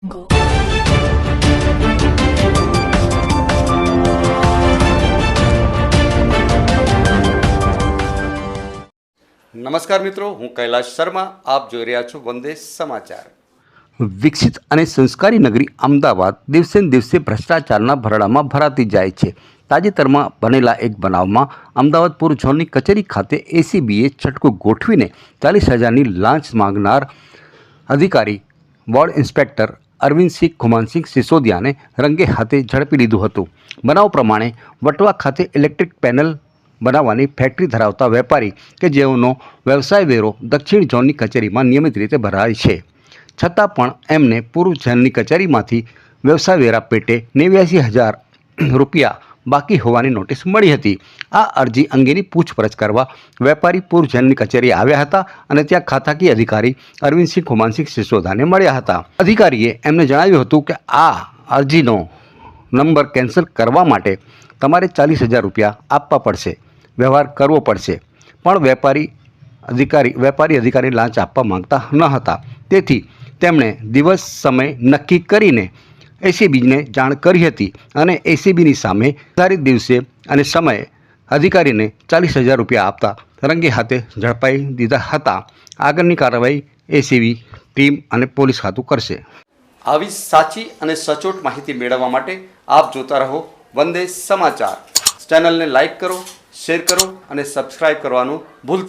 નમસ્કાર મિત્રો હું કૈલાશ શર્મા આપ જોઈ રહ્યા છો વંદે સમાચાર. વિકસિત અને સંસ્કારી નગરી અમદાવાદ દિવસે દિવસે ભ્રષ્ટાચારના ભરડામાં ભરાતી જાય છે. તાજેતરમાં બનેલા એક બનાવમાં અમદાવાદ પૂર્વ ઝોનની કચેરી ખાતે એસીબીએ છટકું ગોઠવીને ચાલીસ હજારની લાંચ માંગનાર અધિકારી વોર્ડ ઇન્સ્પેક્ટર અરવિંદસિંહ ખુમાનસિંહ સિસોદિયાને રંગે હાથે ઝડપી લીધું હતું. બનાવ પ્રમાણે વટવા ખાતે ઇલેક્ટ્રિક પેનલ બનાવવાની ફેક્ટરી ધરાવતા વેપારી કે જેઓનો વ્યવસાય વેરો દક્ષિણ ઝોનની કચેરીમાં નિયમિત રીતે ભરાય છે. છતાં પણ એમને પૂર્વ ઝોનની કચેરીમાંથી વ્યવસાય વેરા પેટે નેવ્યાસી હજાર રૂપિયા બાકી હોવાની નોટિસ મળી હતી. આ અરજી અંગેની પૂછપરછ કરવા વેપારી પૂર્વ ઝોનની કચેરી આવ્યા હતા અને ત્યાં ખાતાકીય અધિકારી અરવિંદસિંહ ખુમાનસિંહ સિસોદાને મળ્યા હતા. અધિકારીએ એમને જણાવ્યું હતું કે આ અરજીનો નંબર કેન્સલ કરવા માટે તમારે ચાલીસ હજાર રૂપિયા આપવા પડશે, વ્યવહાર કરવો પડશે. પણ વેપારી અધિકારી વેપારી અધિકારી લાંચ આપવા માંગતા ન હતા. તેથી તેમણે દિવસ સમય નક્કી કરીને એસીબીને જાણ કરી હતી અને એસીબીની સામે નિર્ધારિત દિવસે અને સમયે અધિકારીને ચાલીસ હજાર રૂપિયા આપતા રંગે હાથે ઝડપાઈ દીધા હતા. આગળની કાર્યવાહી એસીબી ટીમ અને પોલીસ ખાતું કરશે. આવી સાચી અને સચોટ માહિતી મેળવવા માટે આપ જોતા રહો વંદે સમાચાર. ચેનલને લાઇક કરો, શેર કરો અને સબસ્ક્રાઇબ કરવાનું ભૂલતા